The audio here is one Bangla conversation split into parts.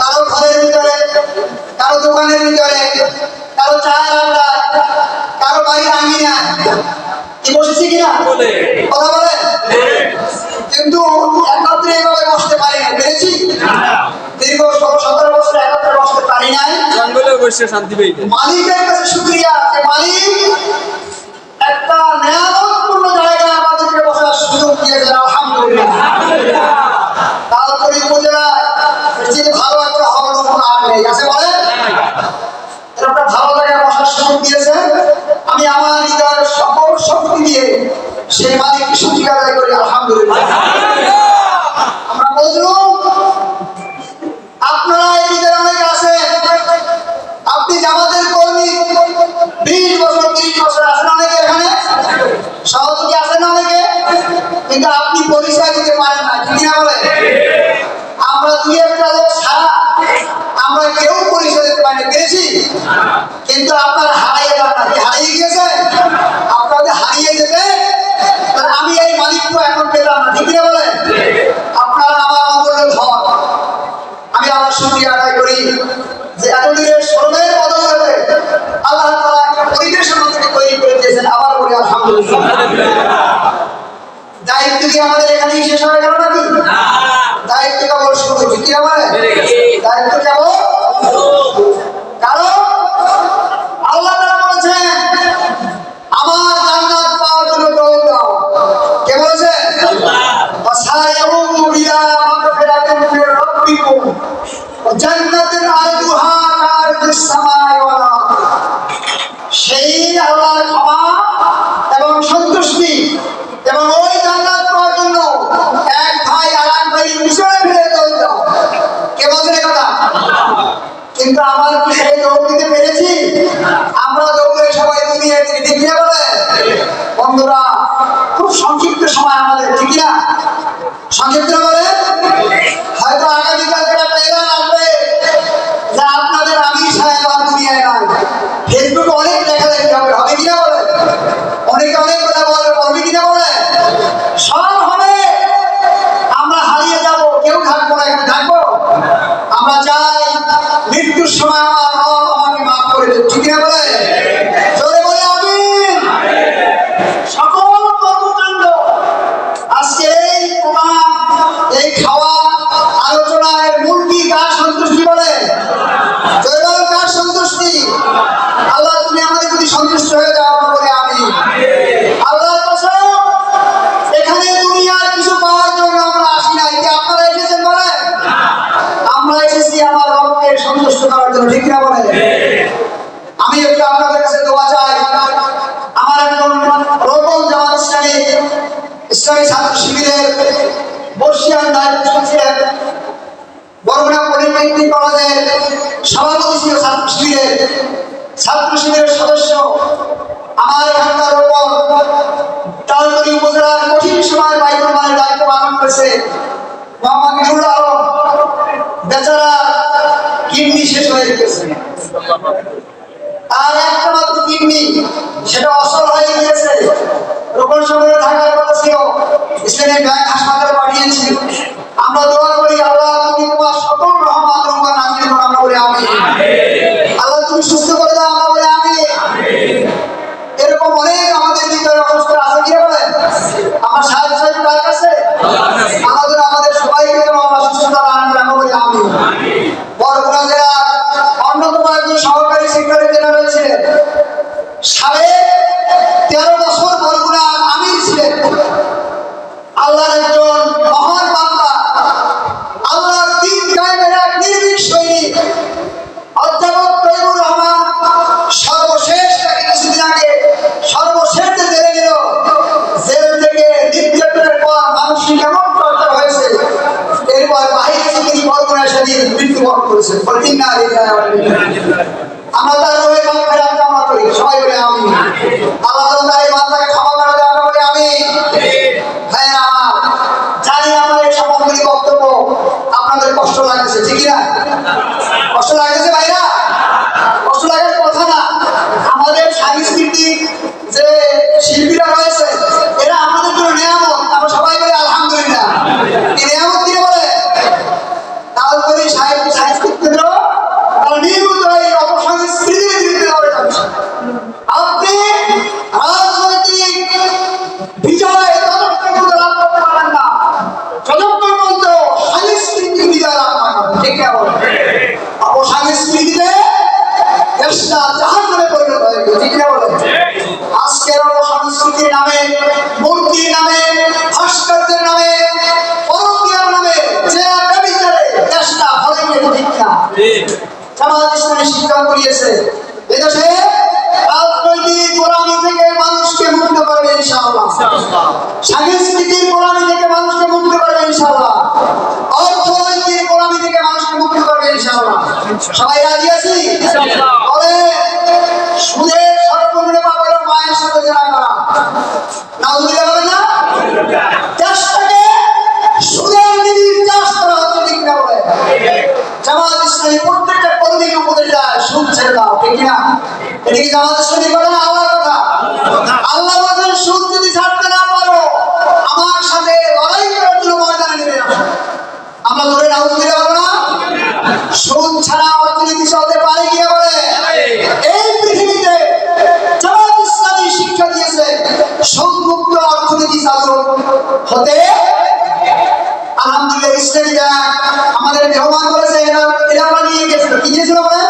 কারও ঘরের ভিতরে কারও দোকানের ভিতরে কারও চায়ের আড্ডা কারও বাড়ির আঙিনা কি বসেছি কিনা? কথা বলে? কিন্তু একত্রে এভাবে বসতে পারি না পেরেছি দীর্ঘ ষোলো সতেরো বছর একত্রে বসতে পারি নাই। জঙ্গলে বসে শান্তি পেয়েছে মালিকের কাছে শুক্রিয়া যে মালিক একটা নিয়ামতপূর্ণ জায়গায় আমাদেরকে বসার সুযোগ দিয়েছেন আলহামদুলিল্লাহ। তারপরে উপজেলায় চেয়ে ভালো একটা হওয়ার কোনো আর নেই। আছে বলেন? একটা ভালো জায়গায় বসার সুযোগ দিয়েছেন আমি আমার হৃদয়ের সকল শক্তি দিয়ে সেই মালিককে শুক্রিয়া আদায় করি, আলহামদুলিল্লাহ। আমরা বুঝলাম আপনারা এই ভিতরে অনেকে আছেন। আপনি জামাতের কর্মী, বিশ বছর, তিরিশ বছর আছেন অনেকে এখানে? সহযোগী আছেন অনেকে? কিন্তু আপনি পরিচয় দিতে পারেন না, ঠিক না বলে ছাড়া আমরা কেউ পরিচয় পারি কিন্তু আপনারা হারাইয়ে কি হারিয়ে গিয়েছে আপনাদের হারিয়ে তাহলে আমি এই মালিককে এখন পেলাম না, ঠিক না বলে আপনারা আমার অমূল্য আমি আমার শুক্রিয়া আদায় করি যে আল্লাহ পরিবেশ আমাদেরকে আবার বলি আলহামদুলিল্লাহ। দায়িত্ব কি আমাদের এখানেই শেষ হয়ে গেল নাকি? দায়িত্ব কেবল শুরু কি আমার? দায়িত্ব কেমন? কারণ সেই যোগ দিতে পেরেছি? আমরা দৌড়ে সবাই দুনিয়া থেকে ঠিক বলে, বন্ধুরা, খুব সংক্ষিপ্ত সময় আমাদের, ঠিক না সংক্ষিপ্ত করে দেবে ছাত্র শিবিরের সদস্য, আমার এখানকার রোপণ তালতলি উপজেলার কঠিন সময়ের দায়িত্ব মানে দায়িত্ব পালন করেছে মোহাম্মদ নুরুল আলম। বেচারা কিডনি শেষ হয়ে গেছে আর একটা মাত্র কিডনি সেটা অসল হয়ে গিয়েছে। রোপণ সংগ্রহে থাকার কথা ছিল ইসলামী ব্যাংক হাসপাতালে পাঠিয়েছি। আমরা দোয়া করি আল্লাহ তুমি তোমার সকল রহমান রহমান নাজিল আমরা বলি আমি আল্লাহ তুমি সুস্থ করে দাও আমরা বলে আমি এরকম অনেক আমাদের ভিতরে অসুস্থ আছে কি বলে আমার সাহেব সাহেব কার কাছে? আমাদের আমাদের সবাইকে যেন আমরা সুস্থতা দান করে আমরা বলি আমি বরগুনা জেলার অন্যতম একজন সহকারী সেক্রেটারি জেনারেল ছিলেন। সাড়ে entonces, ¿por qué nadie শিক্ষা করিয়েছে। এদেশে রাজনৈতিক গোলামি থেকে মানুষকে মুক্ত করবে ইনশাআল্লাহ। ইনশাআল্লাহ। সাংস্কৃতিক গোলামি এটা কি জামাত ইসলামী কথা। আল্লাহর কথা আল্লাহ বলেন যদি ছাড়তে না পারো, আমার সাথে লড়াই করার জন্য ময়দানে আসো। আমরা ধরে নাউজুবিল্লাহ বলো না? সুদ ছাড়া অর্থনীতি চলতে পারে কি বলে এই পৃথিবীতে জামাত ইসলামী শিক্ষা দিয়েছে, সুদ মুক্ত অর্থনীতি চালু হতে আলহামদুলিল্লাহ, ইসলামী ব্যাংক আমাদের মেহমান করেছে, এরা এরা আমরা নিয়ে গেছিল। কি দিয়েছিল বলে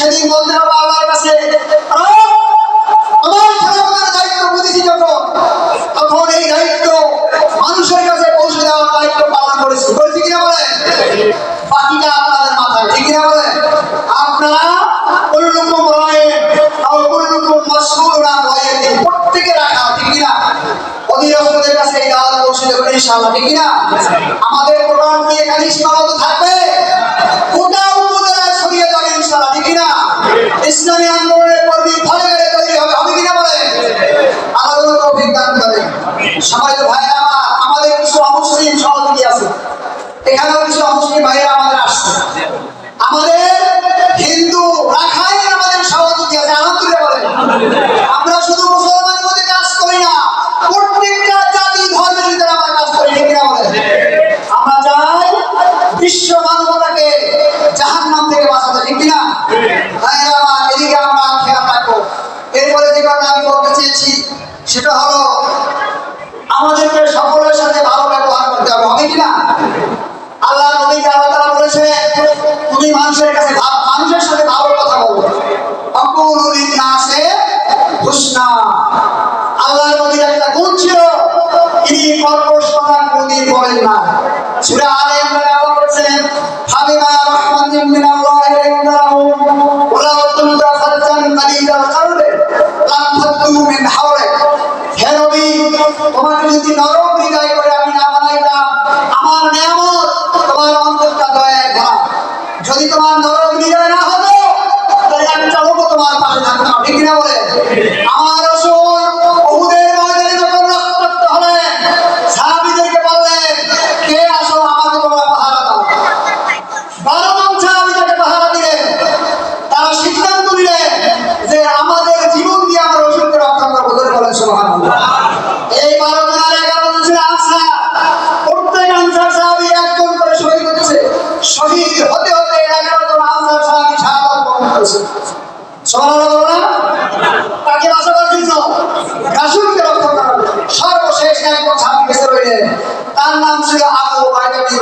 সেদিন বলতে আল্লাহর কাছে আমার দায়িত্ব বুঝেছি যখন, তখন এই দায়িত্ব মানুষের কাছে পৌঁছে দেওয়ার দায়িত্ব পালন করেছি। করেছি কিনা বাকিটা আপনাদের মাথায়, ঠিক কিনা আপনারা না রয়ে প্রত্যেকে রাখা ঠিক কিনা? অধীনস্থদের কাছে এই দাওয়াত পৌঁছে দেবেন, ইনশাআল্লাহ, ঠিক কিনা? আমাদের প্রোগ্রাম কি এখানে সীমাবদ্ধ থাকবে? ইনশাআল্লাহ ঠিক কিনা? ইসলামী আন্দোলনের কর্মী ঘরে তৈরি হবে হবে কিনা বলে আলাদা তৌফিক সবাই তো সেটা হলো, আমাদেরকে সকলের সাথে ভালো ব্যবহার করতে হবে হবে কিনা আল্লাহ নবীকে আল্লাহ তাআলা বলেছে, তুমি মানুষের কাছে মানুষের সাথে ভালো কথা বলো। অকুলুল নাসে হুসনা। আল্লাহ নবীর একটা গুণ ছিল, তিনি কথা কোনদিন বলেন না। সূরা আলে ইমরানে আল্লাহ বলেছেন, হাবিবা ওয়ালা কুনতা ফাজ্জান কালিদাল মিন তোমাকে যদি নরম হৃদয় করে আমি না বানাইতাম, আমার নিয়ামত তোমার অন্তরটা দয়ায় ভরা যদি তোমার নরম হৃদয় না হতো, তাহলে আমি চলবো তোমার পাশে থাকতাম। ঠিক না বলে?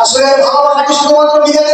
আসলে ভালোবাসা কি শুধুমাত্র নিজেদের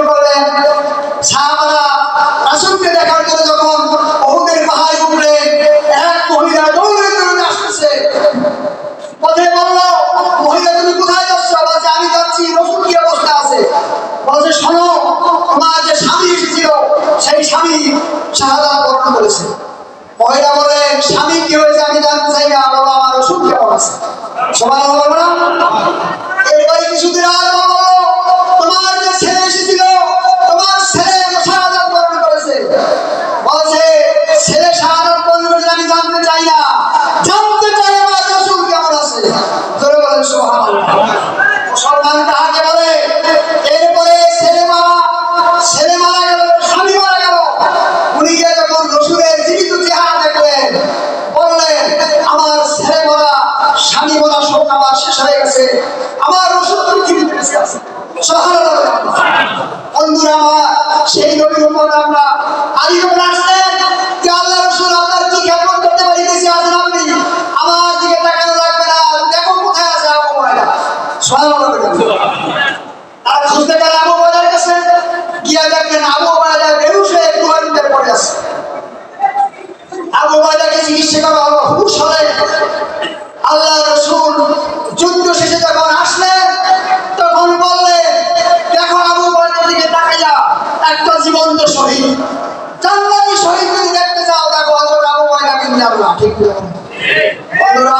শাহজাহান বর্ণনা করেছে। মহিলা বলে স্বামী কি হয়েছে আমি জানতে চাই না বলো আমার ওষুধ কেমন আছে? সবাই বলব না? আমরা যখন আসলেন যে আল্লাহ রসুল আপনার কি করতে আপনি আমার দিকে তাকানো লাগবে না। দেখো কোথায় আছে তারা আবু গিয়া আবু পড়ে আছে। আবু চিকিৎসা করা হলো, হুশ হলেন? আল্লাহ রসুল যুদ্ধ শেষে যখন আসলেন ঠিক বন্ধুরা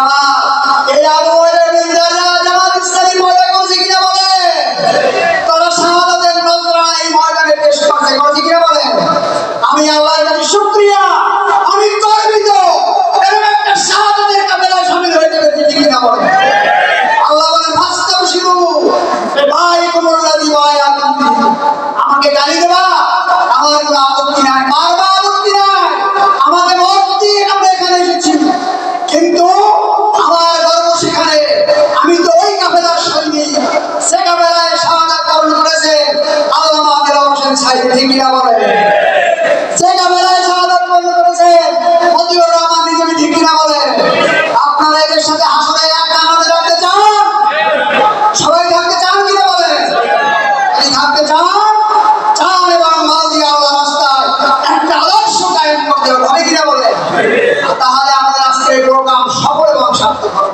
স্বার্থপর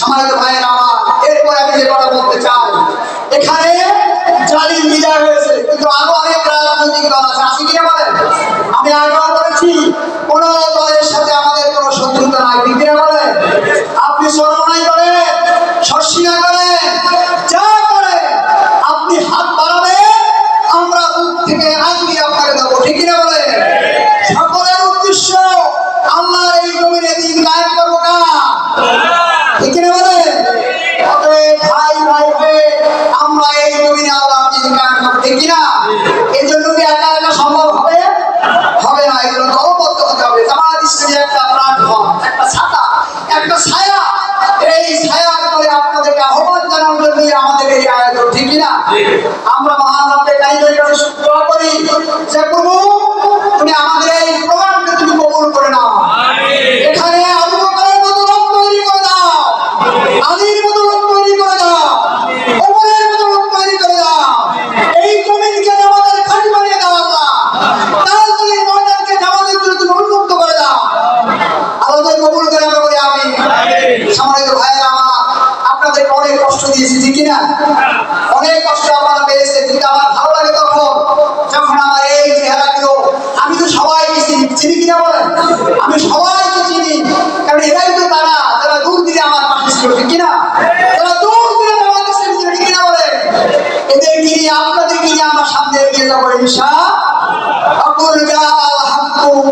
সমাজ ভাইয়ের আমার, এরপর আমি যে কথা বলতে চাই, এখানে জালিম বিদায় হয়েছে, কিন্তু আরও অনেক রাজনৈতিক দল আছে। আসি কিনা বলেন? আমি আগ্রহ করেছি ঠিক কিনা? এই জন্য কি একা একা সম্ভব হবে? হবে না এগুলো দলবদ্ধ হতে হবে। জামাত ইসলামী একটা প্ল্যাটফর্ম একটা ছাতা একটা ছায়া। এই ছায়ার করে আপনাদেরকে আহ্বান জানানোর জন্য আমাদের এই আয়োজন ঠিক কিনা? আমরা মহান রাব্বে কাছে শুক্র করি যে প্রভু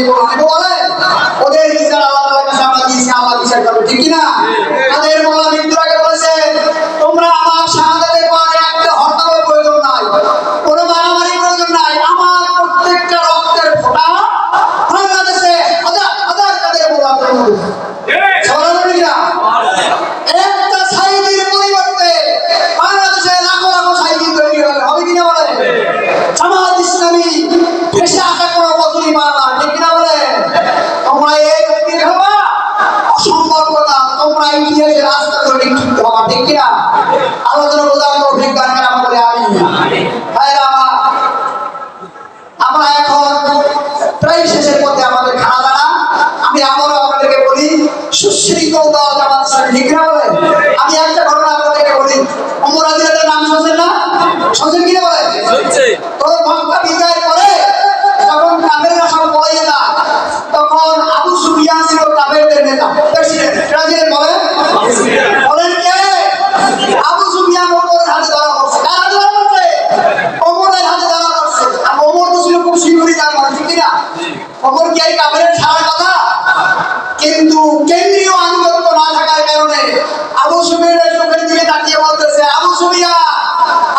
দেবো আনব বলে ওদের ইচ্ছা আল্লাহ তাআলার কাছে আমরা দিয়েছি, আল্লাহ বিচার করবে ঠিক কিনা? নেতা প্রেসিডেন্ট প্রেসিডেন্ট বলে বলেন? কে? আবু সুফিয়ান ওমরের হাতে ধরা পড়ছে। কার ধরা পড়ছে? ওমরের হাতে ধরা পড়ছে। আর ওমর তো ছিল খুব শিগুড়ি তার মানুষ ঠিক না ওমর কি এই কাফেরের ছাড়ার কথা? কিন্তু কেন্দ্রীয় আনুগত্য না থাকার কারণে আবু সুফিয়ানের চোখের দিকে তাকিয়ে বলতেছে, আবু সুফিয়া,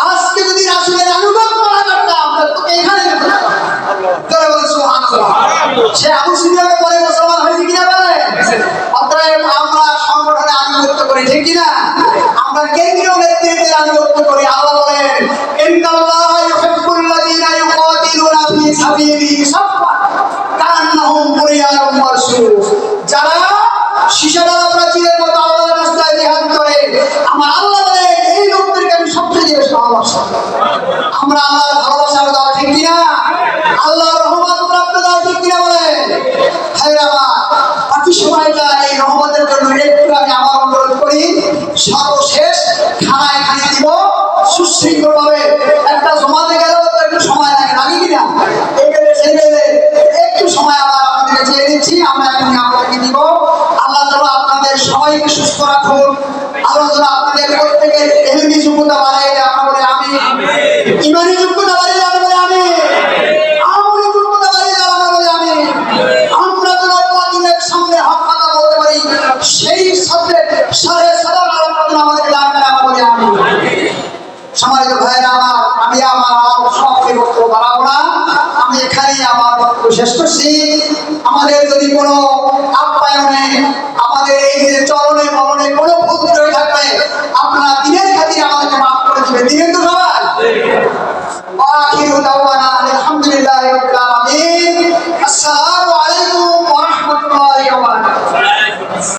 আজকে যদি রাসূলের আনুগত্য না করতাম তোকে এখানে বলুন, সুবহানাল্লাহ। সে আবু সুফিয়ানের পরে মুসলমান হয়েছে কিনা বলে অতএব আমরা সংগঠনে আনুগত্য করি ঠিক কিনা? আমরা কেন্দ্রীয় নেতৃত্বের আনুগত্য করি আল্লাহ বলেন যারা শিশাদার সর্বশেষ খানি দিব সুশৃঙ্খলভাবে একটা জমাতে গেল একটু সময় লাগে লাগে কিনা? একটু সময় আবার আপনাদেরকে চেয়ে দিচ্ছি আমরা এখন আপনাকে দিব। আল্লাহ তালা আপনাদের সবাইকে সুস্থ রাখুন। আল্লাহ তালা আপনাদের প্রত্যেকের এলমি যোগ্যতা বাড়াই আমরা বলে আমি ইমানি যোগ্যতা শেষ করছি আমাদের যদি কোনো আপ্যায়নে আমাদের এই যে চলনে মরণে কোনো ভুল রয়ে থাকলে আপনারা দিনের খাতিরে আমাদেরকে মাফ করে দিবেন। দিবেন তো সবাই? আলহামদুলিল্লাহ